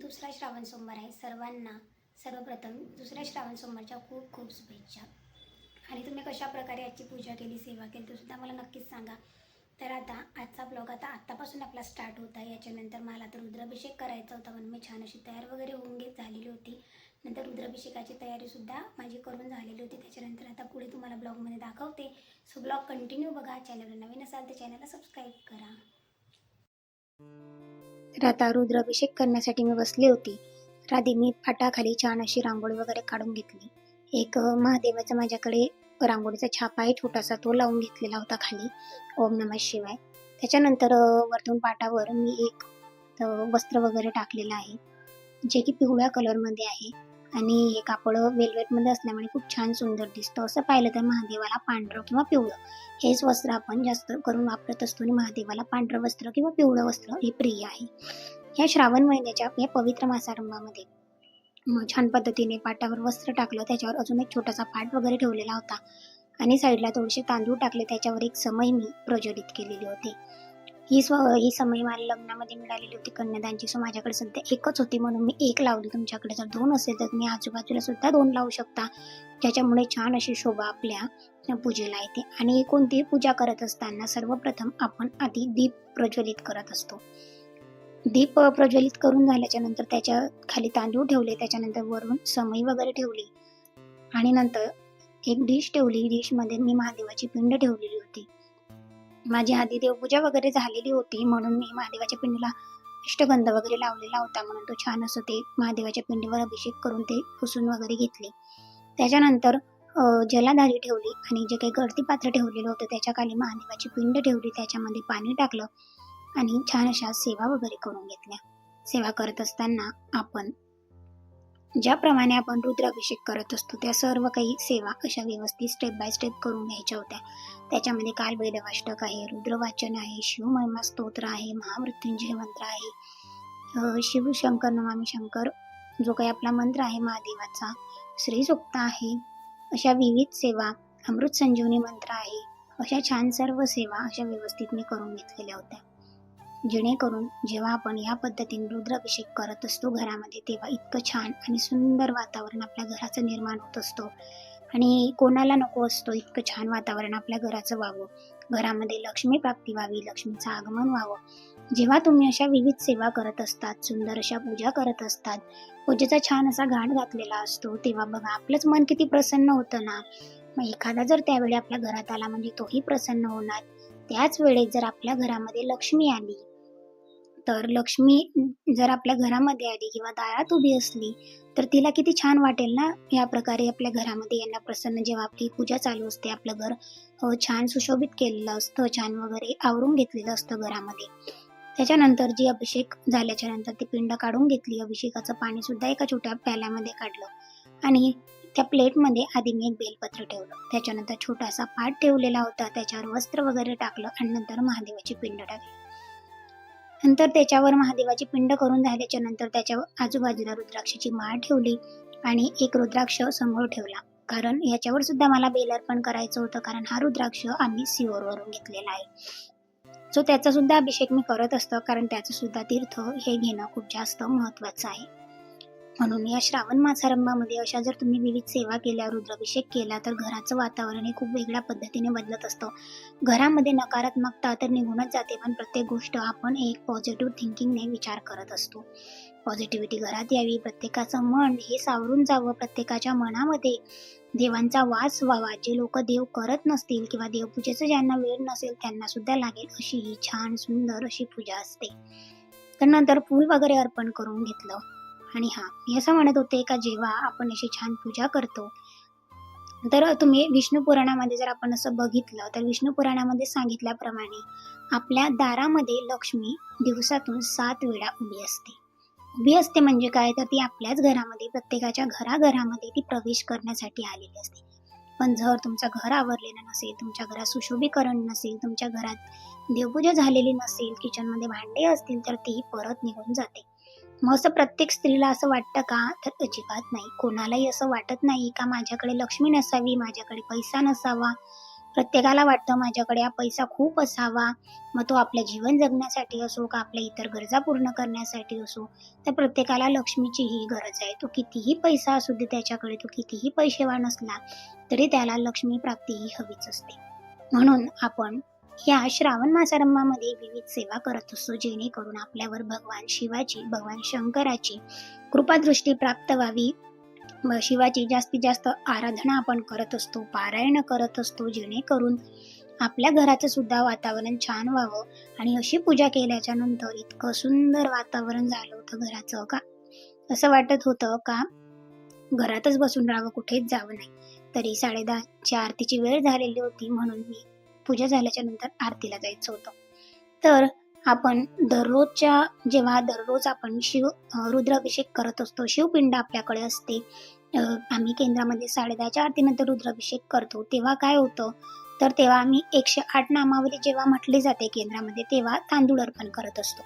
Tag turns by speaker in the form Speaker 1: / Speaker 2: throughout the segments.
Speaker 1: दुसरा श्रावण सोमवार आहे. सर्वांना सर्वप्रथम दुसऱ्या श्रावण सोमवारच्या खूप खूप शुभेच्छा. आणि तुम्ही कशा प्रकारे याची पूजा केली सेवा केली ते सुद्धा मला नक्कीच सांगा. तर आता आजचा ब्लॉग आता आत्तापासून आपला स्टार्ट होता आहे. याच्यानंतर मला तर रुद्राभिषेक करायचा होता म्हणून मी छान अशी तयार वगैरे होऊन घेत झालेली होती. नंतर रुद्राभिषेकाची तयारीसुद्धा माझी करून झालेली होती. त्याच्यानंतर आता पुढे तुम्हाला ब्लॉगमध्ये दाखवते. सो ब्लॉग कंटिन्यू बघा. चॅनलवर नवीन असाल तर चॅनलला सबस्क्राईब करा. तर आता रुद्राभिषेक करण्यासाठी मी बसली होती. राधे मी फाटाखाली छान अशी रांगोळी वगैरे काढून घेतली. एक महादेवाचा माझ्याकडे रांगोळीचा छापा आहे छोटासा तो लावून घेतलेला होता खाली. ओम नमः शिवाय. त्याच्यानंतर वरतून पाटावर मी एक वस्त्र वगैरे टाकलेलं आहे जे की पिवळ्या कलरमध्ये आहे. आणि हे कापड वेल्वेटमध्ये असल्यामुळे खूप छान सुंदर दिसतं. असं पाहिलं तर महादेवाला पांढरं किंवा पिवळं. हेच वस्त्र आपण जास्त करून वापरत असतो आणि महादेवाला पांढरं वस्त्र किंवा पिवळं वस्त्र हे प्रिय आहे. या श्रावण महिन्याच्या या पवित्र मासारंभामध्ये छान पद्धतीने पाटावर वस्त्र टाकलं. त्याच्यावर अजून एक छोटासा पाट वगैरे ठेवलेला होता. आणि साईडला थोडेसे तांदूळ टाकले. त्याच्यावर एक समय मी प्रज्वलित केलेली होती. ही स्व ही समय मला लग्नामध्ये मिळालेली होती. कन्यादानची सो माझ्याकडे सध्या एकच होती म्हणून मी एक लावली तुमच्याकडे. जर दोन असेल तर तुम्ही आजूबाजूला सुद्धा दोन लावू शकता. ज्याच्यामुळे छान अशी शोभा आपल्या पूजेला येते. आणि कोणतीही पूजा करत असताना सर्वप्रथम आपण आधी दीप प्रज्वलित करत असतो. दीप प्रज्वलित करून झाल्याच्यानंतर त्याच्याखाली तांदूळ ठेवले त्याच्यानंतर वरून समई वगैरे ठेवली. आणि नंतर एक डिश ठेवली. डिशमध्ये मी महादेवाची पिंड ठेवलेली होती. माझी आधी देवपूजा वगैरे झालेली होती म्हणून मी महादेवाच्या पिंडीला इष्टगंध वगैरे लावलेला होता म्हणून तो छान असं ते महादेवाच्या पिंडीवर अभिषेक करून ते पुसून वगैरे घेतले. त्याच्यानंतर जलाधारी ठेवली आणि जे काही गळती पात्र ठेवलेलं होतं त्याच्याखाली महादेवाची पिंड ठेवली त्याच्यामध्ये पाणी टाकलं आणि छान अशा सेवा वगैरे करून घेतल्या. सेवा करत असताना आपण ज्याप्रमाणे आपण रुद्राभिषेक करत असतो त्या सर्व काही सेवा अशा व्यवस्थित स्टेप बाय स्टेप करून घ्यायच्या होत्या. त्याच्यामध्ये कालभैरवाष्टक आहे रुद्रवाचन आहे शिवमहिमा स्तोत्र आहे महामृत्युंजय मंत्र आहे. शिवशंकर नमामी शंकर जो काही आपला मंत्र आहे महादेवाचा श्रीसुक्त आहे. अशा विविध सेवा अमृत संजीवनी मंत्र आहे. अशा छान सर्व सेवा अशा व्यवस्थित मी करून घेतलेल्या होत्या. जेणेकरून जेव्हा आपण या पद्धतीने रुद्राभिषेक करत असतो घरामध्ये तेव्हा इतकं छान आणि सुंदर वातावरण आपल्या घराचं निर्माण होत असतो. आणि कोणाला नको असतो इतकं छान वातावरण आपल्या घराचं व्हावं. घरामध्ये लक्ष्मी प्राप्ती व्हावी लक्ष्मीचं आगमन व्हावं. जेव्हा तुम्ही अशा विविध सेवा करत असतात सुंदर अशा पूजा करत असतात पूजेचा छान असा घाट घातलेला असतो तेव्हा बघा आपलंच मन किती प्रसन्न होतं ना. मग एखादा जर त्यावेळी आपल्या घरात आला म्हणजे तोही प्रसन्न होणार. त्याच वेळेत जर आपल्या घरामध्ये लक्ष्मी आली तर लक्ष्मी जर आपल्या घरामध्ये आली किंवा दारात उभी असली तर तिला किती छान वाटेल ना? या प्रकारे आपल्या घरामध्ये यांना प्रसन्न जेव्हा आपली पूजा चालू असते आपलं घर छान सुशोभित केलेलं असतं छान वगैरे आवरून घेतलेलं असतं घरामध्ये. त्याच्यानंतर जी अभिषेक झाल्याच्यानंतर ती पिंड काढून घेतली. अभिषेकाचं पाणी सुद्धा एका छोट्या प्याल्यामध्ये काढलं. आणि त्या प्लेटमध्ये आधी मी एक बेलपत्र ठेवलं. त्याच्यानंतर छोटासा पाट ठेवलेला होता. त्याच्यावर वस्त्र वगैरे टाकलं आणि नंतर महादेवाची पिंड टाकली. नंतर त्याच्यावर महादेवाची पिंड करून झाल्याच्यानंतर त्याच्या आजूबाजूला रुद्राक्षाची माळ ठेवली आणि एक रुद्राक्ष समोर ठेवला. कारण याच्यावर सुद्धा मला बेलार्पण करायचं होतं कारण हा रुद्राक्ष आम्ही सिओरवरून घेतलेला आहे. सो त्याचा सुद्धा अभिषेक मी करत असतो कारण त्याचं सुद्धा तीर्थ हे घेणं खूप जास्त महत्वाचं आहे. म्हणून या श्रावण मासारंभामध्ये अशा जर तुम्ही विविध सेवा केल्या रुद्राभिषेक केला तर घराचं वातावरण हे खूप वेगळ्या पद्धतीने बदलत असतं. घरामध्ये नकारात्मकता तर निघूनच जाते पण प्रत्येक गोष्ट आपण एक पॉझिटिव्ह थिंकिंगने विचार करत असतो. पॉझिटिव्हिटी घरात यावी प्रत्येकाचं मन हे सावरून जावं प्रत्येकाच्या मनामध्ये देवांचा वास व्हावा जे लोक देव करत नसतील किंवा देवपूजेचं ज्यांना वेळ नसेल त्यांना सुद्धा लागेल अशी ही छान सुंदर अशी पूजा असते. तर नंतर फूल वगैरे अर्पण करून घेतलं. आणि हा मी असं म्हणत होते का जेव्हा आपण अशी छान पूजा करतो तर तुम्ही विष्णू पुराणामध्ये जर आपण असं बघितलं तर विष्णू पुराणामध्ये सांगितल्याप्रमाणे आपल्या दारामध्ये लक्ष्मी दिवसातून सात वेळा उभी असते. उभी असते म्हणजे काय? तर ती आपल्याच घरामध्ये प्रत्येकाच्या घराघरामध्ये ती प्रवेश करण्यासाठी आलेली असते. पण जर तुमचं घर आवरलेलं नसेल तुमच्या घरात सुशोभीकरण नसेल तुमच्या घरात देवपूजा झालेली नसेल किचनमध्ये भांडे असतील तर ती परत निघून जाते. मग असं प्रत्येक स्त्रीला असं वाटतं का? तर अजिबात नाही. कोणालाही असं वाटत नाही का माझ्याकडे लक्ष्मी नसावी माझ्याकडे पैसा नसावा. प्रत्येकाला वाटतं माझ्याकडे हा पैसा खूप असावा. मग तो आपलं जीवन जगण्यासाठी असो का आपल्या इतर गरजा पूर्ण करण्यासाठी असो तर प्रत्येकाला लक्ष्मीची ही गरज आहे. तो कितीही पैसा असू दे त्याच्याकडे तो कितीही पैसेवान असला तरी त्याला लक्ष्मी प्राप्ती ही हवीच असते. म्हणून आपण या श्रावण मासारंभामध्ये विविध सेवा करत असतो जेणेकरून आपल्यावर भगवान शिवाची भगवान शंकराची कृपादृष्टी प्राप्त व्हावी. व शिवाची जास्तीत जास्त आराधना आपण करत असतो पारायण करत असतो जेणेकरून आपल्या घराचं सुद्धा वातावरण छान व्हावं. आणि अशी पूजा केल्याच्यानंतर इतकं सुंदर वातावरण झालं होतं घराचं का? असं वाटत होतं का? घरातच बसून राहावं कुठेच जावं नाही. तरी साडेदहाच्या आरतीची वेळ झालेली होती म्हणून मी पूजा झाल्याच्यानंतर आरतीला जायचं होतं. तर आपण दररोजच्या जेव्हा दररोज आपण शिव रुद्राभिषेक करत असतो शिवपिंड आपल्याकडे असते आम्ही केंद्रामध्ये साडेदहाच्या आरतीनंतर रुद्राभिषेक करतो तेव्हा काय होतं? तर तेव्हा आम्ही एकशे आठ नामावली जेव्हा म्हटली जाते केंद्रामध्ये तेव्हा तांदूळ अर्पण करत असतो.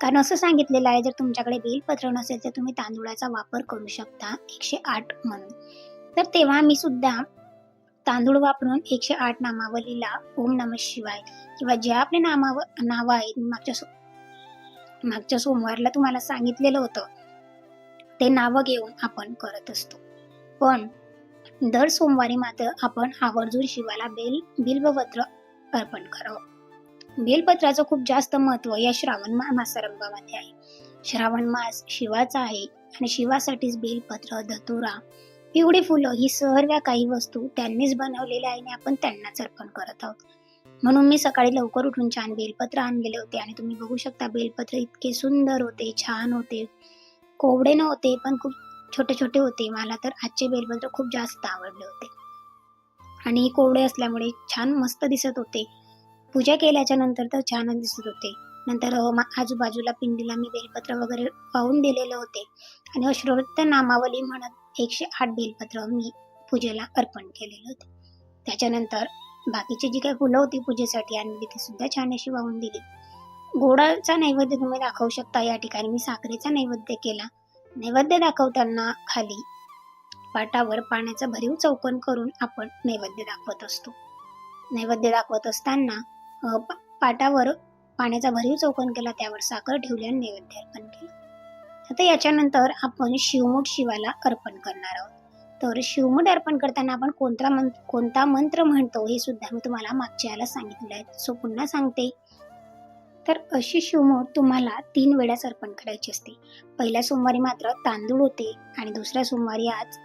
Speaker 1: कारण असं सांगितलेलं आहे जर तुमच्याकडे बेलपत्र नसेल तर तुम्ही तांदुळाचा वापर करू शकता एकशे आठ म्हणून. तर तेव्हा मी सुद्धा तांदूळ वापरून एकशे आठ नामावलीला ओम नम शिवाय किंवा जे आपले नामाव नावं आहेत मागच्या सो मागच्या सोमवारला तुम्हाला सांगितलेलं होतं ते नावं घेऊन आपण करत असतो. पण दर सोमवारी मात्र आपण आवर्जून शिवाला बेल बिल्वपत्र अर्पण करावं. बेलपत्राचं खूप जास्त महत्त्व या श्रावण मासारंभामध्ये आहे. श्रावण मास शिवाचा आहे आणि शिवासाठीच बेलपत्र धतुरा पिवळी फुलं ही सर्व काही वस्तू त्यांनीच बनवलेल्या आहे आणि आपण त्यांनाच अर्पण करत आहोत. म्हणून मी सकाळी लवकर उठून छान बेलपत्र आणलेले होते आणि तुम्ही बघू शकता बेलपत्र इतके सुंदर होते छान होते. कोवडे नव्हते पण खूप छोटे छोटे होते. मला तर आजचे बेलपत्र खूप जास्त आवडले होते. आणि कोवडे असल्यामुळे छान मस्त दिसत होते. पूजा केल्याच्यानंतर तर छानच दिसत होते. नंतर मा- आजूबाजूला पिंडीला मी बेलपत्र वगैरे पाहून दिलेले होते. आणि अश्रोक्त नामावली म्हणत एकशे आठ बेलपत्र मी पूजेला अर्पण केलेले होते. त्याच्यानंतर बाकीची जी काही फुलं होती पूजेसाठी आणलेली ती सुद्धा छान अशी वाहून दिली. गोडाचा नैवेद्य तुम्ही दाखवू शकता या ठिकाणी. मी साखरेचा नैवेद्य केला. नैवेद्य दाखवताना खाली पाटावर पाण्याचा भरीव चौकन करून आपण नैवेद्य दाखवत असतो. नैवेद्य दाखवत असताना पाटावर पाण्याचा भरीव चौकन केला त्यावर साखर ठेवली आणि नैवेद्य अर्पण केला. आता याच्यानंतर आपण शिवमूठ शिवाला अर्पण करणार आहोत. तर शिवमूठ अर्पण करताना आपण कोणता मंत्र कोणता मंत्र म्हणतो हे सुद्धा मी तुम्हाला मागच्या याला सांगितलं आहे. सो पुन्हा सांगते. तर अशी शिवमूठ तुम्हाला तीन वेळाच अर्पण करायची असते. पहिल्या सोमवारी मात्र तांदूळ होते आणि दुसऱ्या सोमवारी आज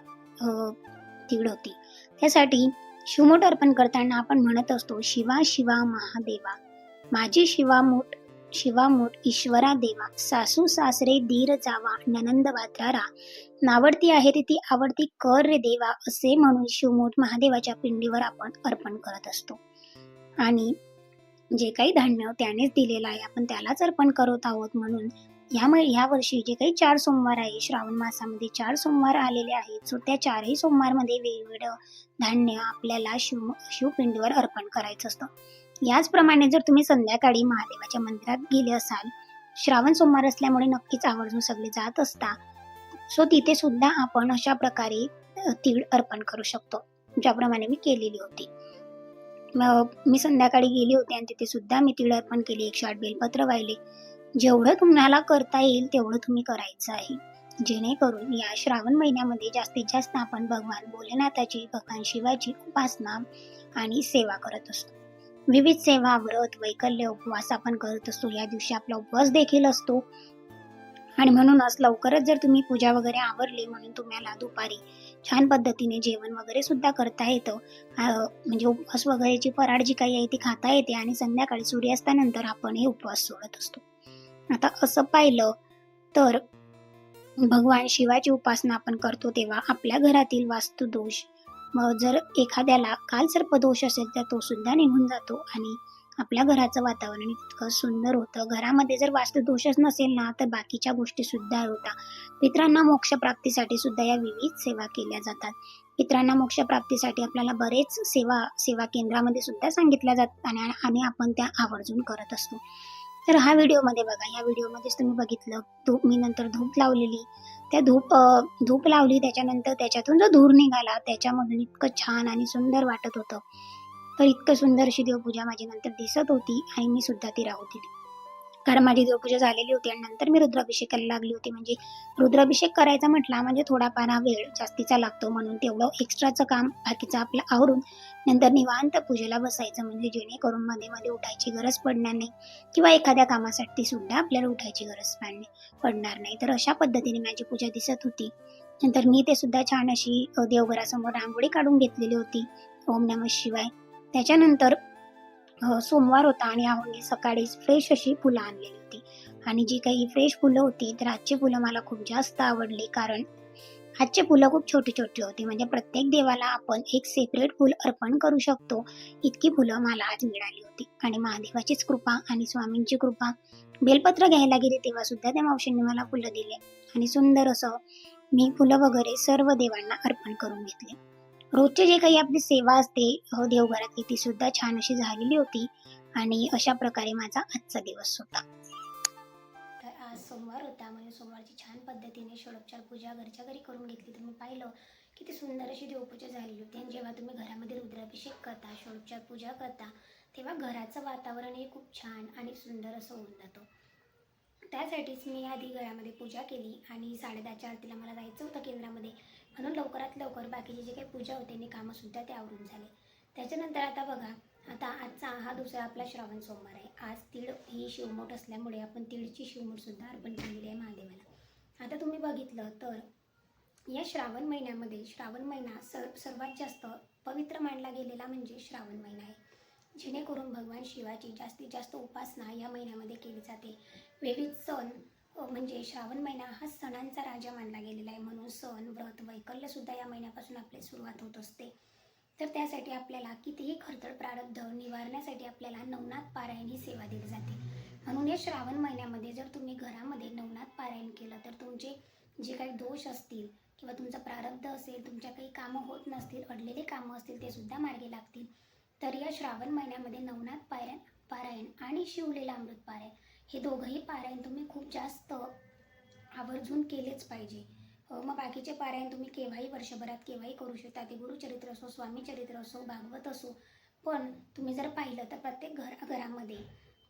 Speaker 1: तीळ होती. त्यासाठी शिवमूठ अर्पण करताना आपण म्हणत असतो शिवा शिवा महादेवा. माझी शिवामूठ शिवामूठ ईश्वरा देवा सासू सासरे दीर जावा ननंद वात्रारा नावडती आहे ती ती आवडती कर रे देवा असे म्हणून शिवमूठ महादेवाच्या पिंडीवर आपण अर्पण करत असतो. आणि जे काही धान्य त्यानेच दिलेलं आहे आपण त्यालाच अर्पण करत आहोत म्हणून यामुळे ह्या वर्षी जे काही चार सोमवार आहे श्रावण मासामध्ये चार सोमवार आलेले आहेत सो त्या चारही सोमवारमध्ये वेगवेगळं धान्य आपल्याला शिव शिवपिंडीवर अर्पण करायचं असतं. याचप्रमाणे जर तुम्ही संध्याकाळी महादेवाच्या मंदिरात गेले असाल श्रावण सोमवार असल्यामुळे नक्कीच आवर्जून सगळे जात असता सो तिथे सुद्धा आपण अशा प्रकारे तीळ अर्पण करू शकतो ज्याप्रमाणे मी केलेली होती. मी संध्याकाळी गेली होती आणि तिथे सुद्धा मी तीळ अर्पण केली एकशे आठ बेलपत्र वाहिले. जेवढं तुम्हाला करता येईल तेवढं तुम्ही करायचं आहे. जेणेकरून या श्रावण महिन्यामध्ये जास्तीत जास्त आपण भगवान भोलेनाथाची भगवान शिवाची उपासना आणि सेवा करत असतो. विविध सेवा व्रत वैकल्य उपवास आपण करत असतो. या दिवशी आपला उपवास देखील असतो. आणि म्हणूनच लवकरच जर तुम्ही पूजा वगैरे आवरली म्हणून तुम्हाला दुपारी छान पद्धतीने जेवण वगैरे सुद्धा करता येतं. म्हणजे उपवास वगैरेची फराळ जी काही आहे ती खाता येते आणि संध्याकाळी सूर्यास्तानंतर आपण हे उपवास सोडत असतो. आता असं पाहिलं तर भगवान शिवाची उपासना आपण करतो तेव्हा आपल्या घरातील वास्तुदोष मग जर एखाद्याला कालसर्पदोष असेल तर तो सुद्धा निघून जातो आणि आपल्या घराचं वातावरण इतकं सुंदर होतं. घरामध्ये जर वास्तुदोषच नसेल ना तर बाकीच्या गोष्टी सुद्धा होतात पित्रांना मोक्षप्राप्तीसाठी सुद्धा या विविध सेवा केल्या जातात. पित्रांना मोक्षप्राप्तीसाठी आपल्याला बरेच सेवा सेवा केंद्रामध्ये सुद्धा सांगितल्या जातात आणि आणि आपण त्या आवर्जून करत असतो. तर हा व्हिडिओमध्ये बघा. या व्हिडिओमध्येच तुम्ही बघितलं. धूप मी नंतर धूप लावलेली. त्या धूप धूप लावली त्याच्यानंतर त्याच्यातून जो धूर निघाला त्याच्यामधून इतकं छान आणि सुंदर वाटत होतं. तर इतकं सुंदर अशी देवपूजा माझी नंतर दिसत होती आणि मी सुद्धा ती राहू दिली. कारण माझी देवपूजा झालेली होती आणि नंतर मी रुद्राभिषेकाला लागली होती. म्हणजे रुद्राभिषेक करायचा म्हटला म्हणजे थोडाफार हा वेळ जास्तीचा लागतो म्हणून तेवढं एक्स्ट्राचं काम बाकीचं आपलं आवरून नंतर निवांत पूजेला बसायचं. म्हणजे जेणेकरून मध्ये मध्ये उठायची गरज पडणार नाही किंवा एखाद्या कामासाठी सुद्धा आपल्याला उठायची गरज पडणे पडणार नाही. तर अशा पद्धतीने माझी पूजा दिसत होती. नंतर मी ते सुद्धा छान अशी देवघरासमोर रांगोळी काढून घेतलेली होती. ओम नमः शिवाय. त्याच्यानंतर सोमवार होता आणि आवडीने सकाळीच फ्रेश अशी फुलं आणलेली होती. आणि जी काही फ्रेश फुलं होती तर आजची फुलं मला खूप जास्त आवडली कारण आजचे फुलं खूप छोटी छोटी होती. म्हणजे प्रत्येक देवाला आपण एक सेपरेट फुल अर्पण करू शकतो. इतकी फुलं मला आज मिळाली होती. आणि महादेवाचीच कृपा आणि स्वामींची कृपा. बेलपत्र घ्यायला गेले तेव्हा सुद्धा त्या मावशींनी मला फुलं दिले. आणि सुंदर असं मी फुलं वगैरे सर्व देवांना अर्पण करून घेतले. रोजची जे काही आपली सेवा असते हो देवघरातली ती सुद्धा छान अशी झालेली होती. आणि अशा प्रकारे माझा आजचा दिवस होता. तर आज सोमवार होता. म्हणजे सोमवारची छान पद्धतीने षोडोपचार पूजा घरच्या घरी करून घेतली. तर मी पाहिलं किती सुंदर अशी देवपूजा झालेली होती. आणि जेव्हा तुम्ही घरामध्ये रुद्राभिषेक करता षोडोपचार पूजा करता तेव्हा घराचं वातावरण हे खूप छान आणि सुंदर असं होऊन जातं. त्यासाठीच मी आधी घरामध्ये पूजा केली. आणि साडेदहाच्या आरतीला मला जायचं होतं केंद्रामध्ये. म्हणून लवकरात लवकर बाकीची जी काही पूजा होते आणि कामंसुद्धा ते आवरून झाले. त्याच्यानंतर आता बघा आता आजचा हा दुसरा आपला श्रावण सोमवार आहे. आज तीळ ही शिवमोठ असल्यामुळे आपण तीळची शिवमोठसुद्धा अर्पण केलेली आहे महादेवाला. आता तुम्ही बघितलं तर या श्रावण महिन्यामध्ये श्रावण महिना सर सर्वात जास्त पवित्र मानला गेलेला म्हणजे श्रावण महिना आहे. जेणेकरून भगवान शिवाची जास्तीत जास्त उपासना या महिन्यामध्ये केली जाते. विविध सण हो, म्हणजे श्रावण महिना हा सणांचा राजा मानला गेलेला आहे. म्हणून सण व्रत वैकल्यसुद्धा या महिन्यापासून आपली सुरुवात होत असते. तर त्यासाठी आपल्याला कितीही खडतड प्रारब्ध निवारण्यासाठी आपल्याला नवनाथ पारायण ही सेवा दिली जाते. म्हणून या श्रावण महिन्यामध्ये जर तुम्ही घरामध्ये नवनाथ पारायण केलं तर तुमचे जे काही दोष असतील किंवा तुमचं प्रारब्ध असेल तुमच्या काही कामं होत नसतील अडलेले कामं असतील ते सुद्धा मार्गी लागतील. तर या श्रावण महिन्यामध्ये नवनाथ पारायण पारायण आणि शिवलेला अमृत पारायण हे दोघंही पारायण तुम्ही खूप जास्त आवर्जून केलेच पाहिजे. मग बाकीचे पारायण तुम्ही केव्हाही वर्षभरात केव्हाही करू शकता. ते गुरुचरित्र असो स्वामीचरित्र असो भागवत असो. पण तुम्ही जर पाहिलं तर प्रत्येक घर घरामध्ये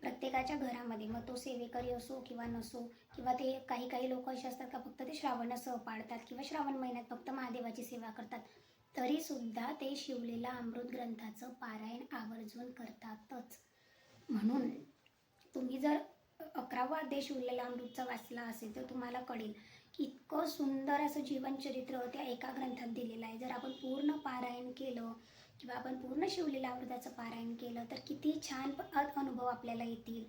Speaker 1: प्रत्येकाच्या घरामध्ये मग तो सेवेकरी असो किंवा नसो किंवा ते काही काही लोक असे असतात का फक्त ते श्रावणासह पाळतात किंवा श्रावण महिन्यात फक्त महादेवाची सेवा करतात तरीसुद्धा ते शिवलेला अमृत ग्रंथाचं पारायण आवर्जून करतातच. म्हणून तुम्ही जर अकरावा देश उरलेला अमृतचा वाचला असेल तर तुम्हाला कळेल की इतकं सुंदर असं जीवनचरित्र त्या एका ग्रंथात दिलेलं आहे. जर आपण पूर्ण पारायण केलं किंवा आपण पूर्ण शिवलेल्या अमृताचं पारायण केलं तर किती छान अनुभव आपल्याला येतील.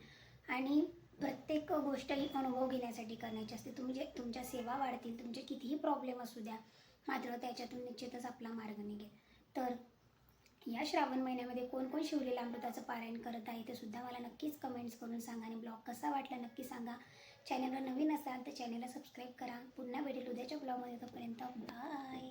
Speaker 1: आणि प्रत्येक गोष्ट ही अनुभव घेण्यासाठी करण्याची असते. तुम्ही जे तुमच्या सेवा वाढतील तुमचे कितीही प्रॉब्लेम असू द्या मात्र त्याच्यातून निश्चितच आपला मार्ग निघेल. तर या श्रावण महिन्यामध्ये कोण कोण शिवलेला अमृताचं पारायण करत आहे ते सुद्धा मला नक्कीच कमेंट्स करून सांगा आणि ब्लॉग कसा वाटला नक्की सांगा. चॅनलवर नवीन असाल तर चॅनलला सबस्क्राईब करा. पुन्हा भेटेल उद्याच्या ब्लॉगमध्ये तोपर्यंत बाय